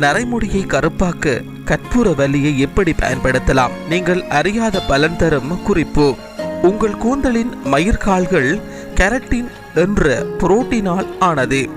நரைமுடியை கருப்பாக்க கற்பூர வலியை எப்படி பயன்படுத்தலாம்? நீங்கள் அறியாத பலன் தரும் குறிப்பு. உங்கள் கூந்தலின் மயிர்கால்கள் கெரட்டின் என்ற புரோட்டீனால் ஆனது.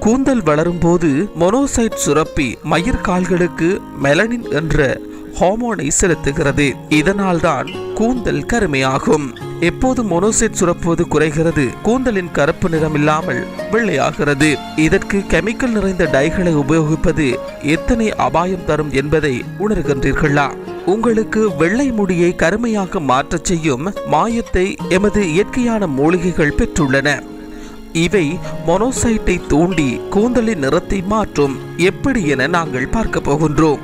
கூந்தல் வளரும்போது மொனோசைட் சுரப்பி மயிர்கால்களுக்கு மெலனின் என்ற ஹார்மோனை செலுத்துகிறது. இதனால்தான் கூந்தல் கருமையாகும். எப்போது மொனோசைட் சுரப்புவது குறைகிறது கூந்தலின் கருப்பு நிறம் இல்லாமல் வெள்ளையாகிறது. இதற்கு கெமிக்கல் நிறைந்த டைகளை உபயோகிப்பது எத்தனை அபாயம் தரும் என்பதை உணர்கின்றீர்களா? உங்களுக்கு வெள்ளை முடியை கருமையாக மாற்றச் செய்யும் மாயத்தை எமது இயற்கையான மூலிகைகள் பெற்றுள்ளன. இவை மொனோசைட்டை தூண்டி கூந்தலின் நிறத்தை மாற்றும். எப்படி என நாங்கள் பார்க்க போகின்றோம்.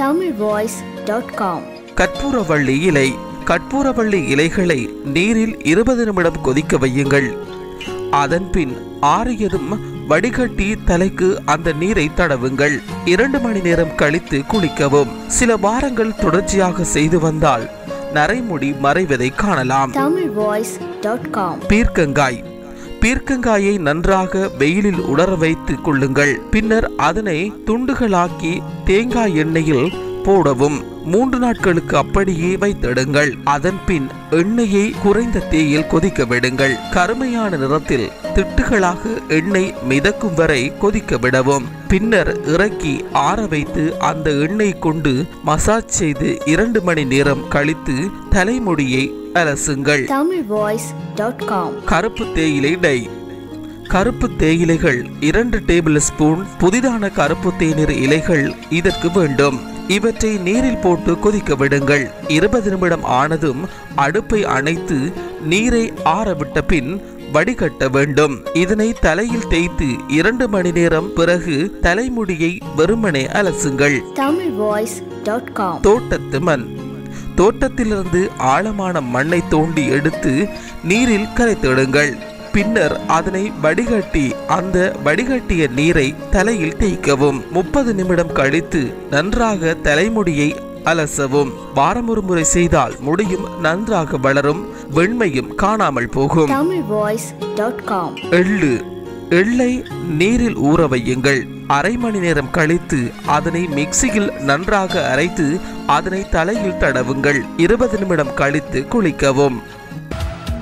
tamilvoice.com கற்பூரவள்ளி இலை கற்பூரவள்ளி இலைகளை நீரில் இருபது நிமிடம் கொதிக்க வையுங்கள். அதன்பின் ஆறியதும் வடிகட்டி தலைக்கு அந்த நீரை தடவுங்கள். இரண்டு மணி நேரம் கழித்து குளிக்கவும். சில வாரங்கள் தொடர்ச்சியாக செய்து வந்தால் நரைமுடி மறைவதை காணலாம். tamilvoice.com பீர்க்கங்காய் பீர்க்கங்காயை நன்றாக வெயிலில் உலர வைத்து கொள்ளுங்கள். பின்னர் அதனை துண்டுகளாக்கி தேங்காய் எண்ணெயில் போடவும் மூன்று நாட்களுக்கு அப்படியே வைத்திடுங்கள். அதன் பின் எண்ணெயை குறைந்த தீயில் கொதிக்க விடுங்கள். கருமையான நிறத்தில் திட்டுகளாக எண்ணெய் மிதக்கும் வரை கொதிக்க விடவும். பின்னர் இறக்கி ஆற வைத்து அந்த எண்ணெய் கொண்டு மசாஜ் செய்து இரண்டு மணி நேரம் கழித்து தலைமுடியை அலசுங்கள். tamilvoice.com கருப்பு தேயிலை டை. கருப்பு தேயிலைகள் இரண்டு டேபிள் ஸ்பூன் புதிதான கருப்பு தேநீர் இலைகள் இதற்கு வேண்டும். இவற்றை நீரில் போட்டு கொதிக்க விடுங்கள். இருபது நிமிடம் ஆனதும் அடுப்பை அணைத்து நீரை ஆறவிட்ட பின் வடிகட்ட வேண்டும். இதனை தலையில் தேய்த்து இரண்டு மணி நேரம் பிறகு தலைமுடியை வெறுமனே அலசுங்கள். தோட்டத்து மண். தோட்டத்திலிருந்து ஆழமான மண்ணை தோண்டி எடுத்து நீரில் கரைத்திடுங்கள் பின்னர் அதனை வடிகட்டி அந்த வடிகட்டிய நீரை தலையில் தேய்க்கவும். முப்பது நிமிடம் கழித்து நன்றாக தலைமுடியை அலசவும். வாரம் ஒரு முறை செய்தால் முடியும் நன்றாக வளரும் வெண்மையும் காணாமல் போகும். tamilvoice.com எள்ளு எள்ளை நீரில் ஊற வையுங்கள். அரை மணி நேரம் கழித்து அதனை மிக்சியில் நன்றாக அரைத்து அதனை தலையில் தடவுங்கள். இருபது நிமிடம் கழித்து குளிக்கவும்.